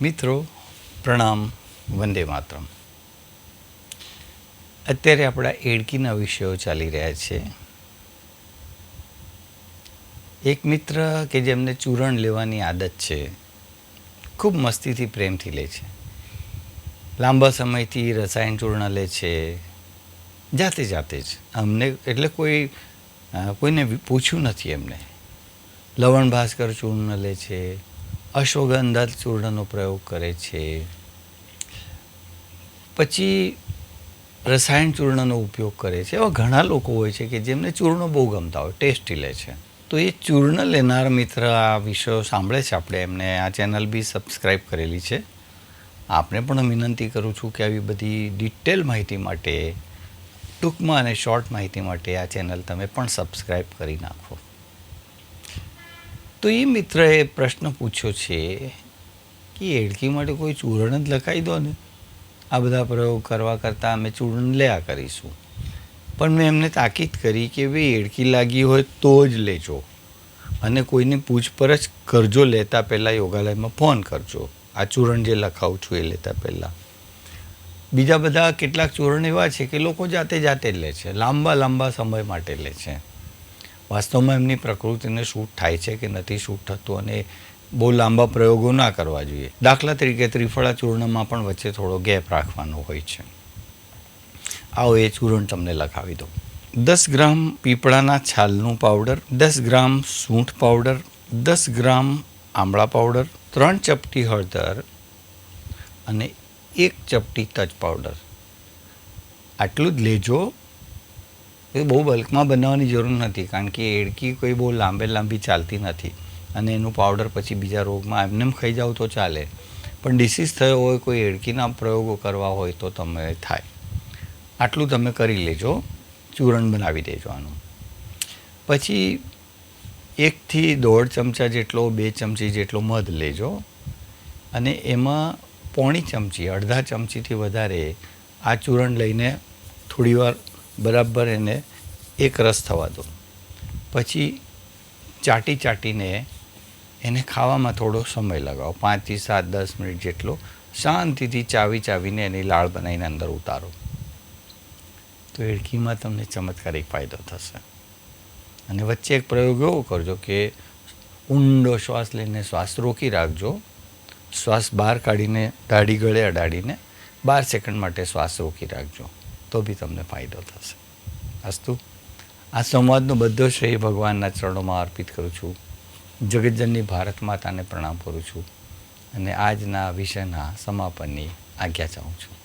મિત્રો, પ્રણામ, વંદે માતરમ. અત્યારે આપણા એડકીના વિષયો ચાલી રહ્યા છે. એક મિત્ર કે જેમને ચૂરણ લેવાની આદત છે, ખૂબ મસ્તીથી પ્રેમથી લે છે. લાંબા સમયથી રસાયણ ચૂર્ણ લે છે, જાતે જાતે જ. અમને એટલે કોઈ કોઈને પૂછ્યું નથી એમને. લવણ ભાસ્કર ચૂર્ણ લે છે અશ્વગંધા ચૂર્ણનો પ્રયોગ કરે છે. પછી રસાયણ ચૂર્ણનો ઉપયોગ કરે છે. એવા ઘણા લોકો હોય છે કે જેમને ચૂર્ણો બહુ ગમતા હોય, ટેસ્ટી લે છે. તો એ ચૂર્ણ લેનાર મિત્ર આ વિષયો સાંભળે છે આપણે? એમને આ ચેનલ બી સબસ્ક્રાઈબ કરેલી છે. આપને પણ વિનંતી કરું છું કે આવી બધી ડિટેલ માહિતી માટે, ટૂંકમાં અને શોર્ટ માહિતી માટે આ ચેનલ તમે પણ સબસ્ક્રાઈબ કરી નાખો. તો એ મિત્રએ પ્રશ્ન પૂછ્યો છે કે એડકી માટે કોઈ ચૂર્ણ જ લખાઈ દો ને. આ બધા પ્રયોગ કરવા કરતાં અમે ચૂર્ણ લયા કરીશું. પણ મેં એમને તાકીદ કરી કે ભાઈ, એડકી લાગી હોય તો જ લેજો. અને કોઈને પૂછપરછ કરજો લેતા પહેલાં યોગાલયમાં ફોન કરજો. આ ચૂર્ણ જે લખાવું છું એ લેતા પહેલાં. બીજા બધા કેટલાક ચૂર્ણ એવા છે કે લોકો જાતે જાતે જ લે છે. લાંબા લાંબા સમય માટે લે છે. વાસ્તવમાં એમની પ્રકૃતિને શૂટ થાય છે કે નથી શૂટ થતું અને બહુ લાંબા પ્રયોગો ના કરવા જોઈએ. દાખલા તરીકે ત્રિફળા ચૂર્ણમાં પણ વચ્ચે થોડો ગેપ રાખવાનો હોય છે. આવો એ ચૂર્ણ તમને લખાવી દો દસ ગ્રામ પીપળાના છાલનું પાવડર, દસ ગ્રામ સૂંઠ પાવડર, દસ ગ્રામ આમળા પાવડર, ત્રણ ચપટી હળદર અને એક ચપટી તજ પાવડર. આટલું જ લેજો. એ બહુ બલ્કમાં બનાવવાની જરૂર નથી, કારણ કે એડકી કોઈ બહુ લાંબે લાંબી ચાલતી નથી. અને એનું પાવડર પછી બીજા રોગમાં, એમને ખાઈ જાવ તો ચાલે. પણ ડિસીઝ થયો હોય, કોઈ એડકીના પ્રયોગો કરવા હોય તો તમે થાય. આટલું તમે કરી લેજો, ચૂરણ બનાવી દેજો આનું. પછી એકથી દોઢ ચમચા જેટલો, બે ચમચી જેટલો મધ લેજો. અને એમાં પોણી ચમચી, અડધા ચમચીથી વધારે આ ચૂરણ લઈને થોડીવાર બરાબર એને એક રસ થવા દો. પછી ચાટી ચાટીને એને ખાવામાં થોડો સમય લગાવો. પાંચથી સાત, દસ મિનિટ જેટલો શાંતિથી ચાવી ચાવીને એની લાળ બનાવીને અંદર ઉતારો. તો એડકીમાં તમને ચમત્કારિક ફાયદો થશે. અને વચ્ચે એક પ્રયોગ એવો કરજો કે ઊંડો શ્વાસ લઈને શ્વાસ રોકી રાખજો. શ્વાસ બહાર કાઢીને, દાઢી ગળે અડાડીને બાર સેકન્ડ માટે શ્વાસ રોકી રાખજો. તો બી તમને ફાયદો થશે. અસ્તુ? આ સંવાદનો બધો શ્રેય ભગવાનના ચરણોમાં અર્પિત કરું છું. જગતજનની ભારત માતાને પ્રણામ કરું છું. અને આજના વિષયના સમાપનની આજ્ઞા ચાહું છું.